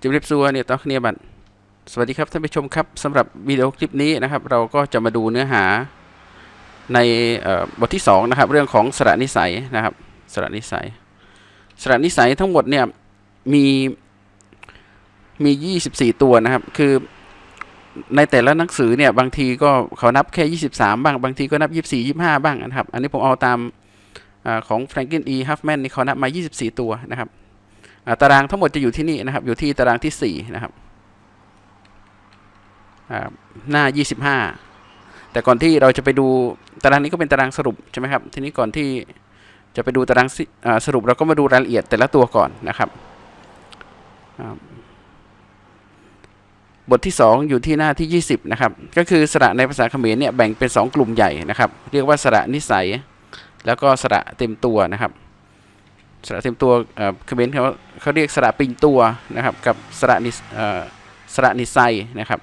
จิบลิบซัวเนี่ยต้องเนียบัตสวัสดีครับท่านผู้ชมครับสำหรับวิดีโอคลิปนี้นะครับ เราก็จะมาดูเนื้อหาในบทที่สองนะครับเรื่องของสระนิสัยนะครับสระนิสัย สระนิสัยทั้งหมดเนี่ยมีมี 24 ตัวนะครับ คือในแต่ละหนังสือเนี่ยบางทีก็เขานับแค่ 23 บ้าง บางทีก็นับ 24 25 บ้างนะครับ อันนี้ผมเอาตามอของ Franklin E. Huffman นี่เขานับมา 24 ตัวนะครับ ตารางทั้งหมดจะอยู่ที่นี่นะครับ อยู่ที่ตารางที่4นะครับอ่าหน้า 25 แต่ก่อนที่เราจะไปดูตารางนี้ก็เป็นตารางสรุปใช่ไหมครับ ทีนี้ก่อนที่จะไปดูตารางสรุปเราก็มาดูรายละเอียดแต่ละตัวก่อนนะครับบทที่ 2 อยู่ที่หน้าที่ 20 นะครับ ก็คือสระในภาษาเขมรเนี่ยแบ่งเป็น 2 กลุ่มใหญ่นะครับ เรียกว่าสระนิสัย แล้วก็สระเต็มตัวนะครับ สระเต็มตัวเอ่อเขมรเขาเขาเรียกสระปิงตัวนะครับกับสระนิสระนิสัยนะครับ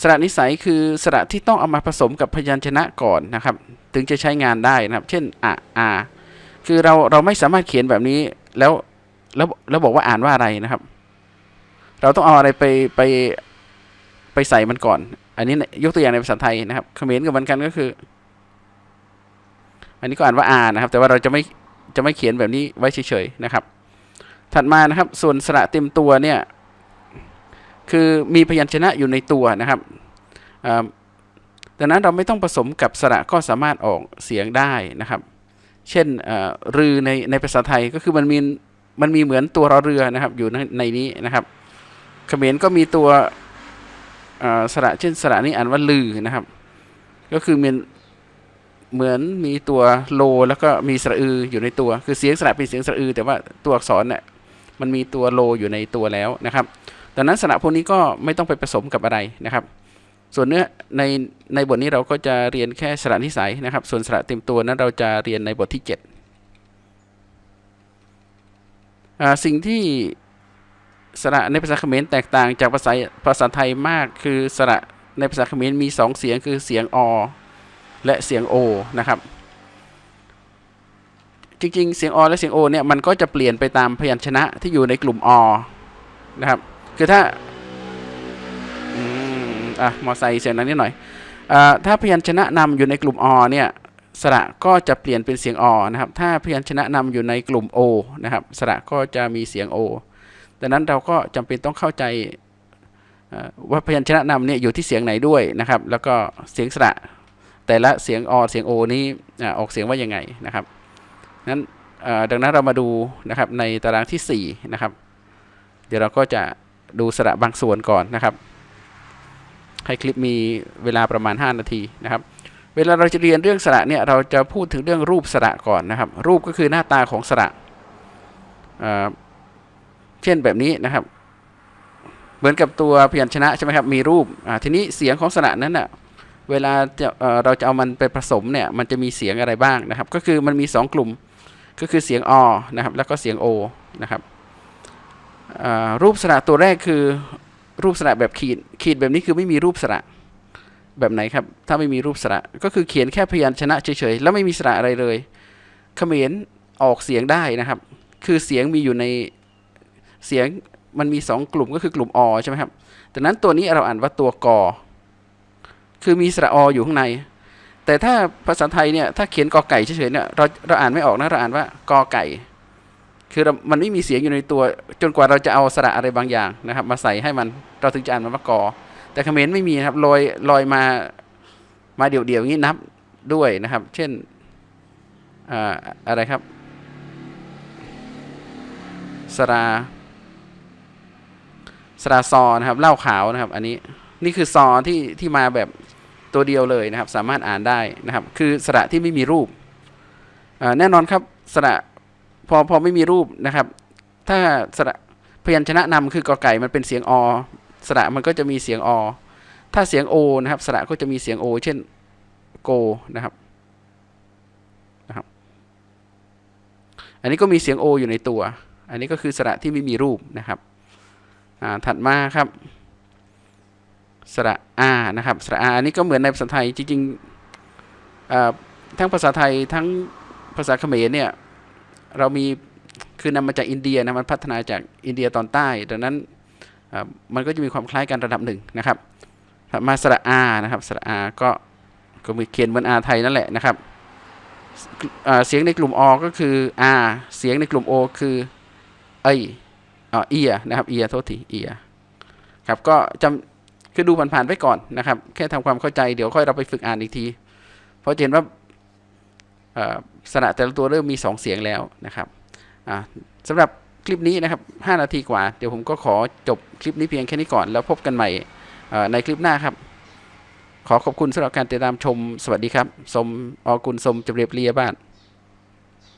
สระนิสัยคือสระที่ต้องเอามาผสมกับพยัญชนะก่อนนะครับ ถึงจะใช้งานได้นะครับ เช่นอะอาคือเราเราไม่สามารถเขียนแบบนี้แล้วแล้วแล้วบอกว่าอ่านว่าอะไรนะครับ เราต้องเอาอะไรไปไปไปใส่มันก่อน อันนี้ยกตัวอย่างในภาษาไทยนะครับเขมรกับมันกันก็คือ อันนี้ก็อ่านว่าอานะครับ แต่ว่าเราจะไม่ จะไม่เขียนแบบนี้ไว้เฉยๆนะครับ ถัดมานะครับ ส่วนสระเต็มตัวเนี่ยคือมีพยัญชนะอยู่ในตัวนะครับดังนั้นเราไม่ต้องผสมกับสระก็สามารถออกเสียงได้นะครับ เช่นรือในในภาษาไทยก็คือมันมีมันมีเหมือนตัวรอเรือนะครับอยู่ในในนี้นะครับเขมรก็มีตัวสระเช่นสระนี้อ่านว่าลือนะครับ ก็คือมี เหมือนมีตัวโลแล้วก็มีสระอืออยู่ในตัว คือเสียงสระเป็นเสียงสระอือ แต่ว่าตัวอักษรเนี่ยมันมีตัวโลอยู่ในตัวแล้วนะครับดังนั้นสระพวกนี้ก็ไม่ต้องไปผสมกับอะไรนะครับ ส่วนเนื้อในในบทนี้เราก็จะเรียนแค่สระนิสัยนะครับ ส่วนสระเต็มตัวนั้นเราจะเรียนในบทที่ 7 สิ่งที่สระในภาษาเขมรแตกต่างจากภาษาภาษาไทยมาก คือสระในภาษาเขมรมีสองเสียงคือเสียงอ และเสียงโอนะครับ จริงๆ เสียงอและเสียงโอเนี่ยมันก็จะเปลี่ยนไปตามพยัญชนะที่อยู่ในกลุ่มอนะครับ คือถ้าอืมอะมอไซค์เสียงนั้นนิดหน่อยอ่าถ้าพยัญชนะนำอยู่ในกลุ่มอเนี่ยสระก็จะเปลี่ยนเป็นเสียงอนะครับ ถ้าพยัญชนะนำอยู่ในกลุ่มโอนะครับ สระก็จะมีเสียงโอดังนั้นเราก็จำเป็นต้องเข้าใจว่าพยัญชนะนำเนี่ยอยู่ที่เสียงไหนด้วยนะครับ แล้วก็เสียงสระ แต่ละเสียงอเสียงโอนี้ออกเสียงว่ายังไงนะครับนั้นดังนั้นเรามาดูนะครับในตารางที่4นะครับ เดี๋ยวเราก็จะดูสระบางส่วนก่อนนะครับ ให้คลิปมีเวลาประมาณ 5 นาทีนะครับ เวลาเราจะเรียนเรื่องสระเนี่ยเราจะพูดถึงเรื่องรูปสระก่อนนะครับ รูปก็คือหน้าตาของสระเเช่นแบบนี้นะครับ เหมือนกับตัวพยัญชนะใช่ไหมครับมีรูปทีนี้เสียงของสระนั้นน่ะ เวลาจะเเราจะเอามันไปผสมเนี่ยมันจะมีเสียงอะไรบ้างนะครับ ก็คือมันมี 2 กลุ่มก็คือเสียงอนะครับแล้วก็เสียงโอนะครับรูปสระตัวแรกคือรูปสระแบบขีดขีดแบบนี้คือไม่มีรูปสระแบบไหนครับ ถ้าไม่มีรูปสระก็คือเขียนแค่พยัญชนะเฉยๆแล้วไม่มีสระอะไรเลยเขมรออกเสียงได้นะครับ คือเสียงมีอยู่ในเสียงมันมี 2 กลุ่มก็คือกลุ่มอใช่ไหมครับดังนั้นตัวนี้เราอ่านว่าตัวกอ คือมีสระออยู่ข้างใน แต่ถ้าภาษาไทยเนี่ยถ้าเขียนกอไก่เฉยๆเนี่ยเราเราอ่านไม่ออกนะเราอ่านว่ากอไก่ คือมันไม่มีเสียงอยู่ในตัว จนกว่าเราจะเอาสระอะไรบางอย่างนะครับ มาใส่ให้มันเราถึงจะอ่านมันว่ากอ แต่เขมรไม่มีครับลอยลอยมามาเดี่ยวๆอย่างนี้นับด้วยนะครับ เช่นอ่าอะไรครับสราสราซอนะครับเหล้าขาวนะครับ อันนี้นี่คือซอที่ที่มาแบบ ตัวเดียวเลยนะครับ สามารถอ่านได้นะครับ คือสระที่ไม่มีรูป แน่นอนครับสระพอพอไม่มีรูปนะครับ ถ้าสระพยัญชนะนำคือกอไก่มันเป็นเสียงอสระมันก็จะมีเสียงอ ถ้าเสียงโอนะครับ สระก็จะมีเสียงโอเช่นโกนะครับนะครับ อันนี้ก็มีเสียงโออยู่ในตัว อันนี้ก็คือสระที่ไม่มีรูปนะครับ ถัดมาครับ สระอานะครับสระอาอันนี้ก็เหมือนในภาษาไทยจริงๆทั้งภาษาไทยทั้งภาษาเขมรเนี่ยเรามีคือนำมาจากอินเดียนะมันพัฒนาจากอินเดียตอนใต้ ดังนั้นมันก็จะมีความคล้ายกันระดับหนึ่งนะครับมาสระอานะครับสระอาก็ก็มีเขียนเหมือนอาไทยนั่นแหละนะครับเสียงในกลุ่มอก็คืออาเสียงในกลุ่มโอคือเอยอ่าเอียนะครับเอียโทษทีเอียครับก็จำ คือดูผ่านๆไปก่อนนะครับ แค่ทำความเข้าใจเดี๋ยวค่อยเราไปฝึกอ่านอีกที เพราะเห็นว่าสระแต่ละตัวเริ่มมี 2 เสียงแล้วนะครับอ่าสำหรับคลิปนี้นะครับ 5 นาทีกว่า เดี๋ยวผมก็ขอจบคลิปนี้เพียงแค่นี้ก่อน แล้วพบกันใหม่ในคลิปหน้าครับ ขอขอบคุณสำหรับการติดตามชม สวัสดีครับ สมอกุลสมจำเรียบเรียบ้าน